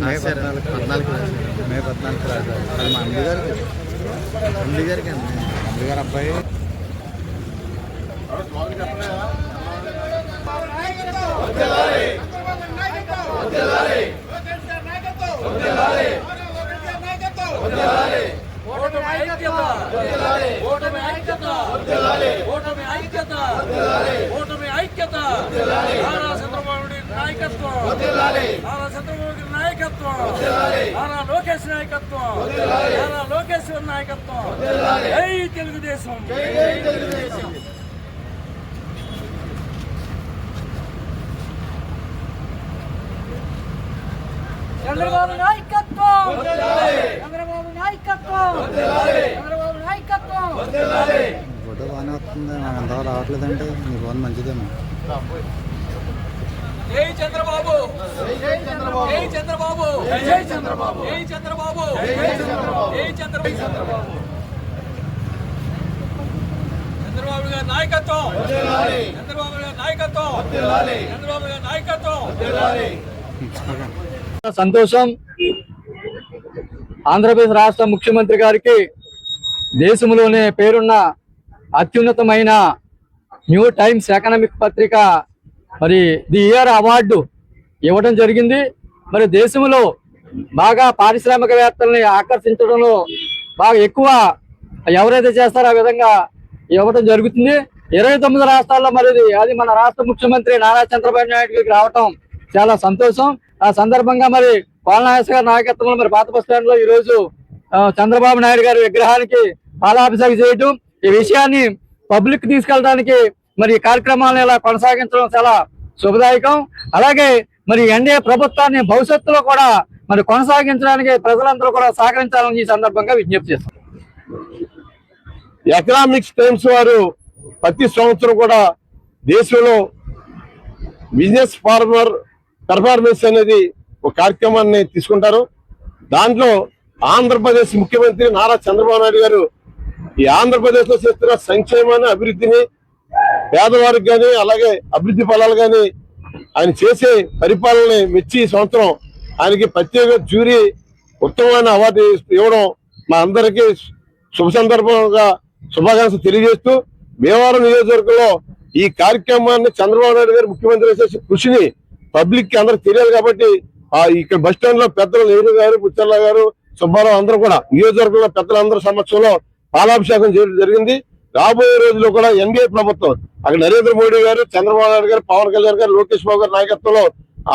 మే పద్నాలుగు పద్నాలుగు మే పద్నాలుగు రాజు అది మా అమ్మ గారికి? అమ్మ గారికి అండి. అమ్మ గారు అబ్బాయి? ఓటమి ఐక్యత! ఓటమి ఐక్యత! ఓటమి ఐక్యత! నారా చంద్రబాబు నాయకత్వం. నారా చంద్రబాబు నాయకత్వం. నారా లోకేష్ నాయకత్వం. నారా లోకేశ్వర్ నాయకత్వం. జై తెలుగుదేశం. చంద్రబాబు నాయకత్వం. చంద్రబాబు నాయకత్వం. చంద్రబాబు నాయకత్వం. ఫోటో బాగానే వస్తుంది. నాకు రావట్లేదంటే ఫోన్ మంచిదేమో. జై చంద్రబాబు. జై చంద్రబాబు. జై చంద్రబాబు. జై చంద్రబాబు. జై చంద్రబాబు. జై చంద్రబాబు. జై చంద్రబాబు. చంద్రబాబు. గారి నాయకత్వం. చంద్రబాబు గారి నాయకత్వం. చంద్రబాబు గారి నాయకత్వం. సంతోషం. ఆంధ్రప్రదేశ్ రాష్ట్ర ముఖ్యమంత్రి గారికి దేశంలోనే పేరున్న అత్యున్నతమైన న్యూ టైమ్స్ ఎకనామిక్ పత్రిక మరి ది ఇయర్ అవార్డు ఇవ్వడం జరిగింది. మరి దేశంలో బాగా పారిశ్రామికవేత్తల్ని ఆకర్షించడంలో బాగా ఎక్కువ ఎవరైతే చేస్తారో ఆ విధంగా ఇవ్వడం జరుగుతుంది. ఇరవై తొమ్మిది రాష్ట్రాల్లో మరి అది మన రాష్ట్ర ముఖ్యమంత్రి నారా చంద్రబాబు నాయుడు గారికి రావటం చాలా సంతోషం. ఆ సందర్భంగా మరి పాలనాయస్ గారి నాయకత్వంలో మరి పాత బస్ స్టాండ్లో ఈరోజు చంద్రబాబు నాయుడు గారి విగ్రహానికి పాలాభిషేకం చేయటం. ఈ విషయాన్ని పబ్లిక్ తీసుకెళ్ళడానికి మరి ఈ కార్యక్రమాలను ఇలా కొనసాగించడం చాలా శుభదాయకం. అలాగే మరి ఎన్డీఏ ప్రభుత్వాన్ని భవిష్యత్తులో కూడా మరి కొనసాగించడానికి ప్రజలందరూ కూడా సహకరించాలని ఈ సందర్భంగా విజ్ఞప్తి చేస్తాం ఎకనామిక్స్ టైమ్స్ వారు ప్రతి సంవత్సరం కూడా దేశంలో బిజినెస్ ఫార్మర్ పెర్ఫార్మెన్స్ అనేది ఒక కార్యక్రమాన్ని తీసుకుంటారు. దాంట్లో ఆంధ్రప్రదేశ్ ముఖ్యమంత్రి నారా చంద్రబాబు నాయుడు గారు ఈ ఆంధ్రప్రదేశ్లో చేస్తున్న సంక్షేమాన్ని అభివృద్ధిని పేదవారికి కానీ అలాగే అభివృద్ధి ఫలాలు కానీ ఆయన చేసే పరిపాలనని మెచ్చి ఈ సంవత్సరం ఆయనకి ప్రత్యేక జ్యూరీ ఉత్తమమైన అవార్డు ఇవ్వడం మా అందరికీ శుభ సందర్భంగా శుభాకాంక్షలు తెలియజేస్తూ భీమవరం నియోజకవర్గంలో ఈ కార్యక్రమాన్ని చంద్రబాబు నాయుడు గారు ముఖ్యమంత్రి చేసే కృషిని పబ్లిక్కి అందరికి తెలియాలి కాబట్టి ఆ ఇక్కడ బస్ స్టాండ్లో పెద్దలు నెహ్రూ గారు పుచ్చర్ల గారు సుబ్బారావు అందరూ కూడా నియోజకవర్గంలో పెద్దలందరి సమక్షంలో పాలాభిషేకం చేయడం జరిగింది. రాబోయే రోజుల్లో కూడా ఎన్డీఏ ప్రభుత్వం అక్కడ నరేంద్ర మోడీ గారు చంద్రబాబు నాయుడు గారు పవన్ కళ్యాణ్ గారు లోకేష్ బాబు గారి నాయకత్వంలో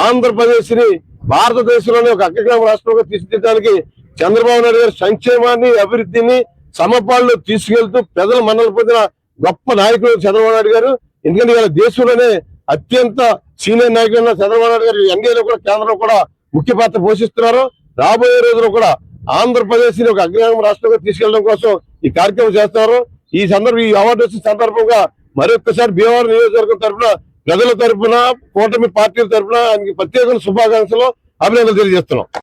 ఆంధ్రప్రదేశ్ని భారతదేశంలోనే ఒక అగ్రగ్రామ రాష్ట్రంగా తీర్చిదిద్దడానికి చంద్రబాబు నాయుడు గారి సంక్షేమాన్ని అభివృద్ధిని సమపాల్లో తీసుకెళ్తూ ప్రజల మన్నలు పొందిన గొప్ప నాయకుడు చంద్రబాబు నాయుడు గారు. ఎందుకంటే ఇవాళ దేశంలోనే అత్యంత సీనియర్ నాయకుడు చంద్రబాబు నాయుడు గారు ఎన్డీఏలో కూడా కేంద్రంలో కూడా ముఖ్య పాత్ర పోషిస్తున్నారు. రాబోయే రోజుల్లో కూడా ఆంధ్రప్రదేశ్ని ఒక అగ్రగ్రామ రాష్ట్రంగా తీసుకెళ్ళడం కోసం ఈ కార్యక్రమం చేస్తున్నారు. ఈ సందర్భం ఈ అవార్డు వచ్చిన సందర్భంగా మరొకసారి భీమవరం నియోజకవర్గం తరఫున ప్రజల తరఫున కూటమి పార్టీల తరఫున ఆయనకి ప్రత్యేక శుభాకాంక్షలు అభినందనలు తెలియజేస్తున్నాం.